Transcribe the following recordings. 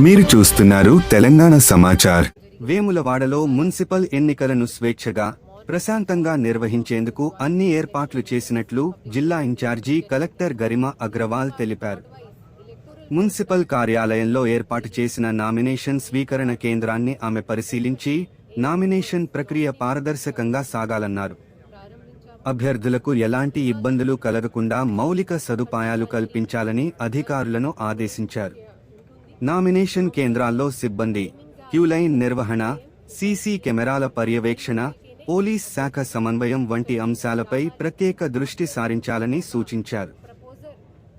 మీరు చూస్తున్నారు తెలంగాణ సమాచార్. వేములవాడలో మున్సిపల్ ఎన్నికలను స్వేచ్ఛగా ప్రశాంతంగా నిర్వహించేందుకు అన్ని ఏర్పాట్లు చేసినట్లు జిల్లా ఇన్ఛార్జి కలెక్టర్ గరిమా అగ్రవాల్ తెలిపారు. మున్సిపల్ కార్యాలయంలో ఏర్పాటు చేసిన నామినేషన్ స్వీకరణ కేంద్రాన్ని ఆమె పరిశీలించి నామినేషన్ ప్రక్రియ పారదర్శకంగా సాగాలన్నారు. అభ్యర్థులకు ఎలాంటి ఇబ్బందులు కలగకుండా మౌలిక సదుపాయాలు కల్పించాలని అధికారులను ఆదేశించారు. నామినేషన్ కేంద్రాల్లో సిబ్బంది క్యూలైన్ నిర్వహణ సీసీ కెమెరాల పర్యవేక్షణ పోలీస్ శాఖ సమన్వయం వంటి అంశాలపై ప్రత్యేక దృష్టి సారించాలని సూచించారు.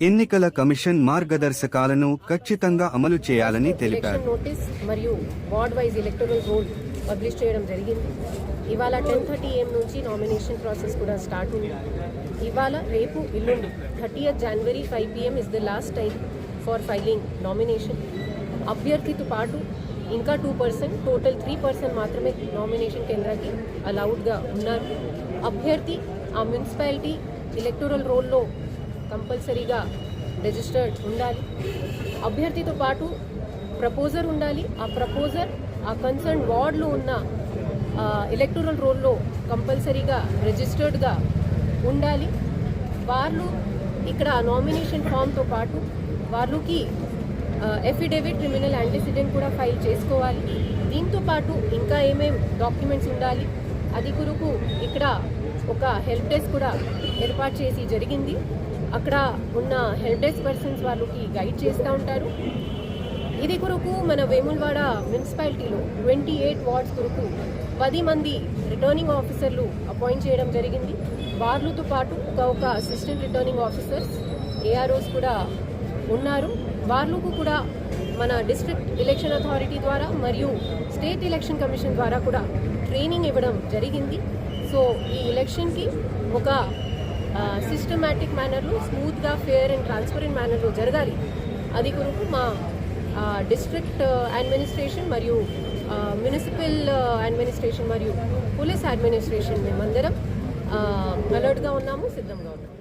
ఎన్నికల కమిషన్ మార్గదర్శకాలను ఖచ్చితంగా అమలు చేయాలని తెలిపారు. నోటీస్ మరియు ward wise electoral roll publish చేయడం జరిగింది. ఇవాళ టెన్ థర్టీ ఏఎం నుంచి నామినేషన్ ప్రాసెస్ కూడా స్టార్ట్ ఉంది. ఇవాళ రేపు ఇల్లుండి thirty January five PM is the last time for filing nomination. అభ్యర్థితో పాటు ఇంకా two percent total three percent మాత్రమే నామినేషన్ కేంద్రానికి అలౌడ్గా ఉన్నారు. అభ్యర్థి ఆ మున్సిపాలిటీ ఎలక్టోరల్ రోల్లో కంపల్సరీగా రిజిస్టర్డ్ ఉండాలి. అభ్యర్థితో పాటు ప్రపోజర్ ఉండాలి. ఆ ప్రపోజర్ ఆ కన్సర్న్ వార్డ్లో ఉన్న ఎలక్టోరల్ రోల్లో కంపల్సరీగా రిజిస్టర్డ్గా ఉండాలి. వాళ్ళు ఇక్కడ నామినేషన్ ఫామ్తో పాటు వాళ్ళకి ఎఫిడేవిట్ క్రిమినల్ యాంటిసిడెంట్ కూడా ఫైల్ చేసుకోవాలి. దీంతో పాటు ఇంకా ఏమేం డాక్యుమెంట్స్ ఉండాలి? అది కొరకు ఇక్కడ ఒక హెల్ప్ డెస్క్ కూడా ఏర్పాటు చేసి జరిగింది. అక్కడ ఉన్న హెల్ప్ డెస్క్ పర్సన్స్ వాళ్ళకి గైడ్ చేస్తూ ఉంటారు. ఇది కొరకు మన వేములవాడ మున్సిపాలిటీలో ట్వంటీ ఎయిట్ వార్డ్స్ కొరకు పది మంది రిటర్నింగ్ ఆఫీసర్లు అపాయింట్ చేయడం జరిగింది. వార్లతో పాటు ఒక ఒక అసిస్టెంట్ రిటర్నింగ్ ఆఫీసర్స్ ఏఆర్ఓస్ కూడా ఉన్నారు. వాళ్ళకు కూడా మన డిస్ట్రిక్ట్ ఎలక్షన్ అథారిటీ ద్వారా మరియు స్టేట్ ఎలక్షన్ కమిషన్ ద్వారా కూడా ట్రైనింగ్ ఇవ్వడం జరిగింది. సో ఈ ఎలక్షన్కి ఒక సిస్టమేటిక్ మేనర్లో స్మూత్గా ఫేర్ అండ్ ట్రాన్స్పరెంట్ మేనర్లో జరగాలి. అది కొరకు మా డిస్ట్రిక్ట్ అడ్మినిస్ట్రేషన్ మరియు మున్సిపల్ అడ్మినిస్ట్రేషన్ మరియు పోలీస్ అడ్మినిస్ట్రేషన్ మేమందరం అలర్ట్గా ఉన్నాము సిద్ధంగా ఉన్నాము.